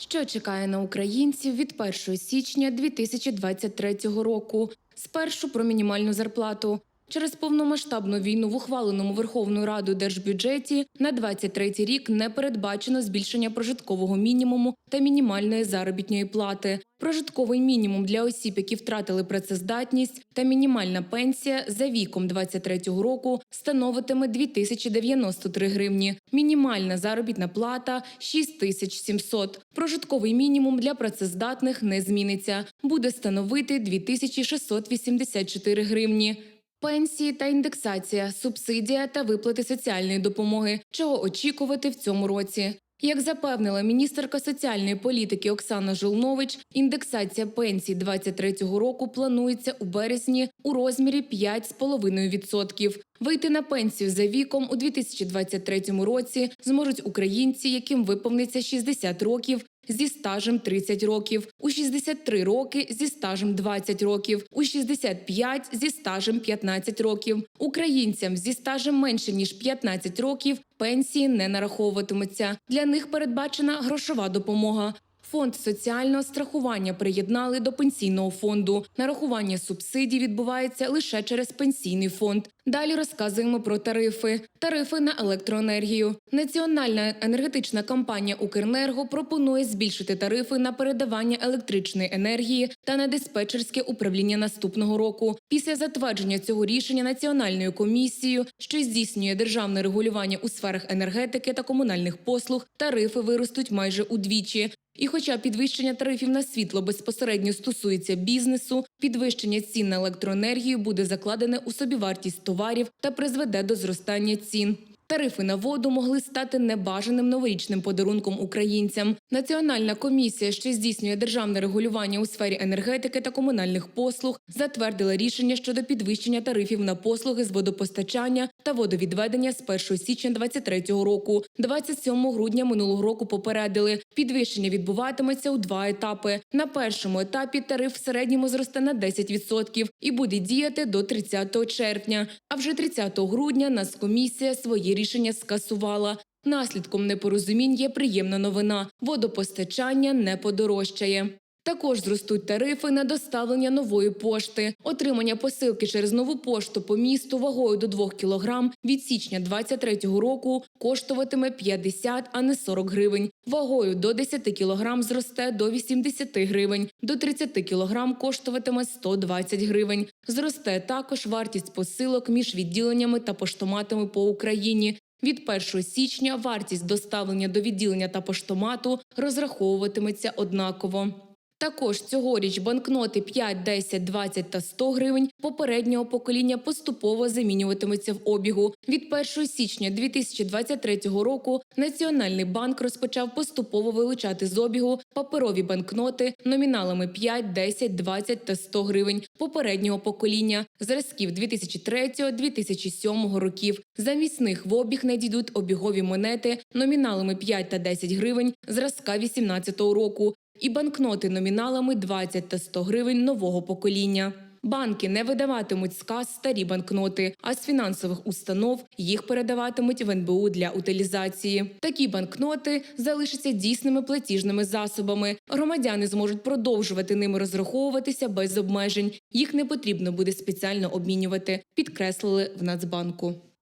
Що чекає на українців від 1 січня 2023 року? Спершу про мінімальну зарплату. Через повномасштабну війну в ухваленому Верховною Радою держбюджеті на 23 рік не передбачено збільшення прожиткового мінімуму та мінімальної заробітної плати. Прожитковий мінімум для осіб, які втратили працездатність, та мінімальна пенсія за віком 23-го року становитиме 2093 гривні. Мінімальна заробітна плата 6700. Прожитковий мінімум для працездатних не зміниться. Буде становити 2684 гривні. Пенсії та індексація, субсидія та виплати соціальної допомоги. Чого очікувати в цьому році? Як запевнила міністерка соціальної політики Оксана Жолнович, індексація пенсій 23-го року планується у березні у розмірі 5,5%. Вийти на пенсію за віком у 2023 році зможуть українці, яким виповниться 60 років зі стажем 30 років, у 63 роки зі стажем 20 років, у 65 зі стажем 15 років. Українцям зі стажем менше ніж 15 років пенсії не нараховуватимуться. Для них передбачена грошова допомога. Фонд соціального страхування приєднали до пенсійного фонду. Нарахування субсидій відбувається лише через пенсійний фонд. Далі розказуємо про тарифи. Тарифи на електроенергію. Національна енергетична компанія Укренерго пропонує збільшити тарифи на передавання електричної енергії та на диспетчерське управління наступного року. Після затвердження цього рішення національною комісією, що здійснює державне регулювання у сферах енергетики та комунальних послуг, тарифи виростуть майже удвічі. І, хоча підвищення тарифів на світло безпосередньо стосується бізнесу, підвищення цін на електроенергію буде закладене у собівартість товарів та призведе до зростання цін. Тарифи на воду могли стати небажаним новорічним подарунком українцям. Національна комісія, що здійснює державне регулювання у сфері енергетики та комунальних послуг, затвердила рішення щодо підвищення тарифів на послуги з водопостачання та водовідведення з 1 січня 2023 року. 27 грудня минулого року попередили, підвищення відбуватиметься у два етапи. На першому етапі тариф в середньому зросте на 10% і буде діяти до 30 червня. А вже 30 грудня Нацкомісія свої рішення скасувала. Наслідком непорозумінь є приємна новина: водопостачання не подорожчає. Також зростуть тарифи на доставлення нової пошти. Отримання посилки через нову пошту по місту вагою до 2 кг від січня 2023 року коштуватиме 50, а не 40 гривень. Вагою до 10 кг зросте до 80 гривень, до 30 кг коштуватиме 120 гривень. Зросте також вартість посилок між відділеннями та поштоматами по Україні. Від 1 січня вартість доставлення до відділення та поштомату розраховуватиметься однаково. Також цьогоріч банкноти 5, 10, 20 та 100 гривень попереднього покоління поступово замінюватимуться в обігу. Від 1 січня 2023 року Національний банк розпочав поступово вилучати з обігу паперові банкноти номіналами 5, 10, 20 та 100 гривень попереднього покоління зразків 2003-2007 років. Замість них в обіг надійдуть обігові монети номіналами 5 та 10 гривень зразка 2018 року і банкноти номіналами 20 та 100 гривень нового покоління. Банки не видаватимуть з кас старі банкноти, а з фінансових установ їх передаватимуть в НБУ для утилізації. Такі банкноти залишаться дійсними платіжними засобами. Громадяни зможуть продовжувати ними розраховуватися без обмежень. Їх не потрібно буде спеціально обмінювати, підкреслили в Нацбанку.